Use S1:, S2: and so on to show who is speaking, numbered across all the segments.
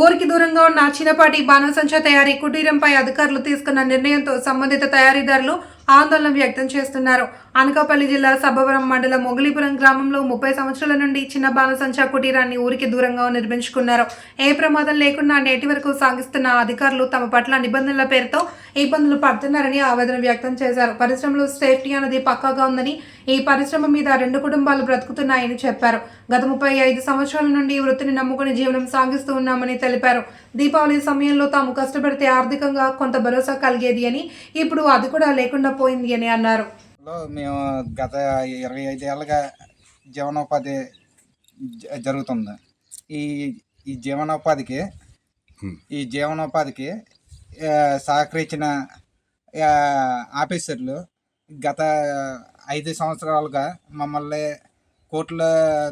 S1: ఊరికి దూరంగా ఉన్న చిన్నపాటి బాణసంచా తయారీ కుటీరంపై అధికారులు తీసుకున్న నిర్ణయంతో సంబంధిత తయారీదారులు ఆందోళన వ్యక్తం చేస్తున్నారు. అనకాపల్లి జిల్లా సబ్బవరం మండలం మొగలిపురం గ్రామంలో ముప్పై సంవత్సరాల నుండి చిన్న బాణసంచా కుటీరాన్ని ఊరికి దూరంగా నిర్మించుకున్నారు. ఏ ప్రమాదం లేకుండా నేటి వరకు సాగిస్తున్న అధికారులు తమ పట్ల నిబంధనల పేరుతో ఇబ్బందులు పడుతున్నారని ఆవేదన వ్యక్తం చేశారు. పరిశ్రమలో సేఫ్టీ అనేది పక్కాగా ఉందని ఈ పరిశ్రమ మీద రెండు కుటుంబాలు బ్రతుకుతున్నాయని చెప్పారు. గత ముప్పై ఐదు సంవత్సరాల నుండి వృత్తిని నమ్ముకుని జీవనం సాగిస్తూ ఉన్నామని తెలిపారు. దీపావళి సమయంలో తాము కష్టపడితే ఆర్థికంగా కొంత భరోసా కలిగేది అని ఇప్పుడు అది కూడా లేకుండా పోయింది అని అన్నారు.
S2: మేము గత ఇరవై ఐదేళ్ళుగా జీవనోపాధి జ- జరుగుతుంది. ఈ ఈ జీవనోపాధికి ఈ జీవనోపాధికి సహకరించిన ఆఫీసర్లు గత ఐదు సంవత్సరాలుగా మమ్మల్ని కోర్టుల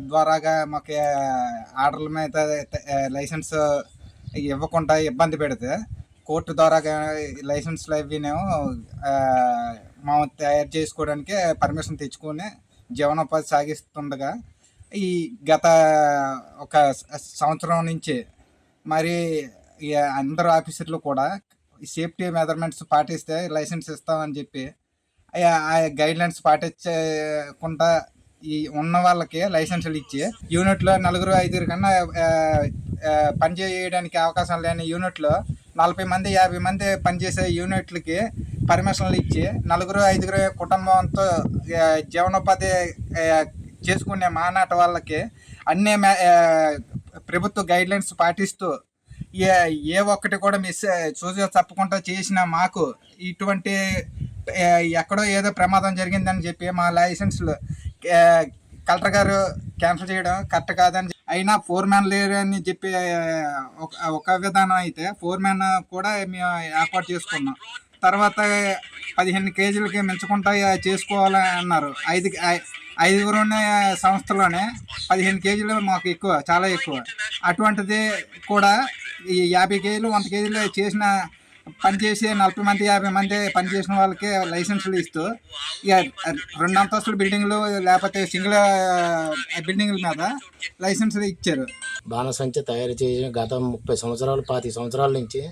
S2: ద్వారాగా మాకు ఆర్డర్ల మీద లైసెన్స్ ఇవ్వకుండా ఇబ్బంది పెడితే కోర్టు ద్వారా లైసెన్స్లు అవినేమో ఆ, మేము తయారు చేసుకోవడానికి పర్మిషన్ తెచ్చుకొని జీవనోపాధి సాగిస్తుండగా ఈ గత ఒక సంవత్సరం నుంచి మరి అందరు ఆఫీసర్లు కూడా సేఫ్టీ మెజర్మెంట్స్ పాటిస్తే లైసెన్స్ ఇస్తామని చెప్పి ఆ- గైడ్లైన్స్ పాటించకుండా ఈ ఉన్న వాళ్ళకి లైసెన్సులు ఇచ్చి యూనిట్లో నలుగురు ఐదుగురు కన్నా పనిచేయడానికి అవకాశం లేని యూనిట్లో నలభై మంది యాభై మంది పనిచేసే యూనిట్లకి పర్మిషన్లు ఇచ్చి నలుగురు ఐదుగురు కుటుంబంతో జీవనోపాధి చేసుకునే మానాట వాళ్ళకి అన్ని ప్రభుత్వ గైడ్ లైన్స్ పాటిస్తూ ఏ ఏ ఒక్కటి కూడా మిస్ చూసి తప్పకుండా చేసిన మాకు ఇటువంటి ఎక్కడో ఏదో ప్రమాదం జరిగిందని చెప్పి మా లైసెన్స్లు కలెక్టర్ గారు క్యాన్సిల్ చేయడం కరెక్ట్ కాదని అయినా ఫోర్ మ్యాన్ లేరు అని చెప్పి ఒక ఒక విధానం అయితే ఫోర్ మ్యాన్ కూడా మేము ఏర్పాటు చేసుకున్నాం. తర్వాత పదిహేను కేజీలకి మించకుండా చేసుకోవాలి అన్నారు. ఐదు ఐదుగురు ఉన్న సంస్థలోనే పదిహేను కేజీలు మాకు ఎక్కువ చాలా ఎక్కువ. అటువంటిది కూడా ఈ యాభై కేజీలు వంద కేజీలు చేసిన పని చేసి నలభై మంది యాభై మంది పని చేసిన వాళ్ళకి లైసెన్సులు ఇస్తూ ఇక రెండు అంతస్తుల బిల్డింగ్లు లేకపోతే సింగిల్ బిల్డింగ్ల మీద లైసెన్సులు ఇచ్చారు.
S3: బాణసంచ తయారు చేసిన గత ముప్పై సంవత్సరాలు పాతి సంవత్సరాల నుంచి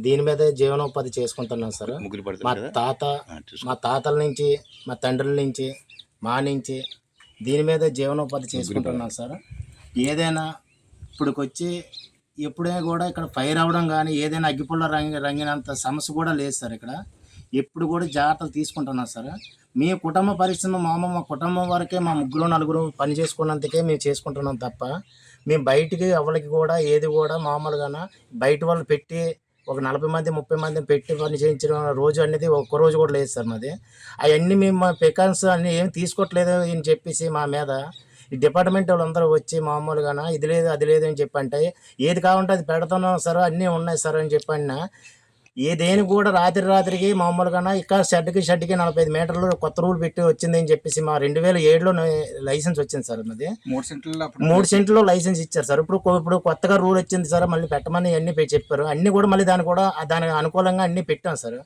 S3: దీని మీదే జీవనోపాధి చేసుకుంటున్నాం సార్. మా తాత. మా తాతల నుంచి మా తండ్రుల నుంచి మా నుంచి దీని మీదే జీవనోపాధి చేసుకుంటున్నాం సార్. ఏదైనా ఇప్పుడుకొచ్చి ఎప్పుడే కూడా ఇక్కడ ఫైర్ అవ్వడం కానీ ఏదైనా అగ్గిపుల్ల రంగి రంగినంత సమస్య కూడా లేదు సార్ ఇక్కడ. ఎప్పుడు కూడా జాగ్రత్తలు తీసుకుంటున్నాం సార్. మీ కుటుంబ పరిశ్రమ మామ మా కుటుంబం వరకే మా ముగ్గురు నలుగురు పని చేసుకున్నందుకే మేము చేసుకుంటున్నాం తప్ప మేము బయటికి ఎవరికి కూడా ఏది కూడా మామూలుగా బయట వాళ్ళు పెట్టి ఒక నలభై మంది ముప్పై మంది పెట్టి పని చేయించడం రోజు అనేది ఒక్క రోజు కూడా లేదు సార్ మాది. అవన్నీ మేము మా పెకాన్స్ అన్నీ ఏం తీసుకోవట్లేదు అని చెప్పేసి మా మీద ఈ డిపార్ట్మెంట్ వాళ్ళందరూ వచ్చి మామూలుగా ఇది లేదు అది లేదు అని చెప్పి అంటే ఏది కావాలంటే అది పెడుతున్నాం సార్ అన్నీ ఉన్నాయి సార్ అని చెప్పిన ఏ దేని కూడా రాత్రి రాత్రికి మామూలుగా ఇక్కడ షెడ్కి షెడ్కి నలభై ఐదు మీటర్లు కొత్త రూల్ పెట్టి వచ్చింది అని చెప్పేసి మా రెండు వేల ఏడులో లైసెన్స్ వచ్చింది సార్ అది
S2: మూడు సెంట్లు
S3: మూడు సెంట్లో లైసెన్స్ ఇచ్చారు సార్. ఇప్పుడు ఇప్పుడు కొత్తగా రూల్ వచ్చింది సార్ మళ్ళీ పెట్టమని అన్ని చెప్పారు. అన్ని కూడా మళ్ళీ దాని కూడా దానికి అనుకూలంగా అన్ని పెట్టాం సార్.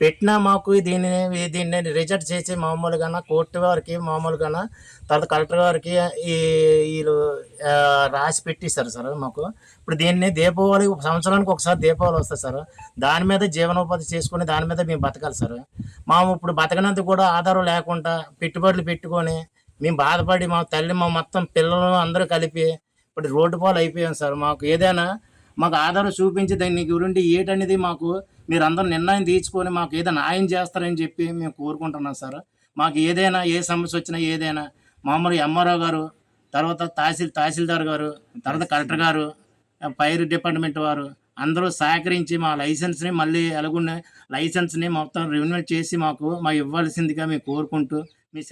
S3: పెట్టినా మాకు దీన్ని దీన్ని రిజెక్ట్ చేసి మామూలుగా కోర్టు వారికి మామూలుగా తర్వాత కలెక్టర్ గారికి ఈ వీళ్ళు రాసి పెట్టిస్తారు సార్ మాకు. ఇప్పుడు దీన్ని దీపావళి ఒక సంవత్సరానికి ఒకసారి దీపావళి వస్తుంది సార్. దాని మీద జీవనోపాధి చేసుకుని దాని మీద మేము బతకాలి సార్. మాము ఇప్పుడు బతకనంత కూడా ఆధారం లేకుండా పెట్టుబడులు పెట్టుకొని మేము బాధపడి మా తల్లి మా మొత్తం పిల్లలు అందరూ కలిపి ఇప్పుడు రోడ్డు పాలు అయిపోయాం సార్. మాకు ఏదైనా మాకు ఆధారం చూపించి దాన్ని గురించి ఏటనేది మాకు మీరు అందరూ నిర్ణయం తీసుకొని మాకు ఏదైనా న్యాయం చేస్తారని చెప్పి మేము కోరుకుంటున్నాం సార్. మాకు ఏదైనా ఏ సమస్య వచ్చినా ఏదైనా మామూలు ఎంఆర్ఓ గారు తర్వాత తహసీల్ తహసీల్దార్ గారు తర్వాత కలెక్టర్ గారు ఫైర్ డిపార్ట్మెంట్ వారు అందరూ సహకరించి మా లైసెన్స్ని మళ్ళీ ఎలాగున్న లైసెన్స్ని మొత్తం రెన్యువల్ చేసి మాకు మా ఇవ్వాల్సిందిగా మేము కోరుకుంటూ మీ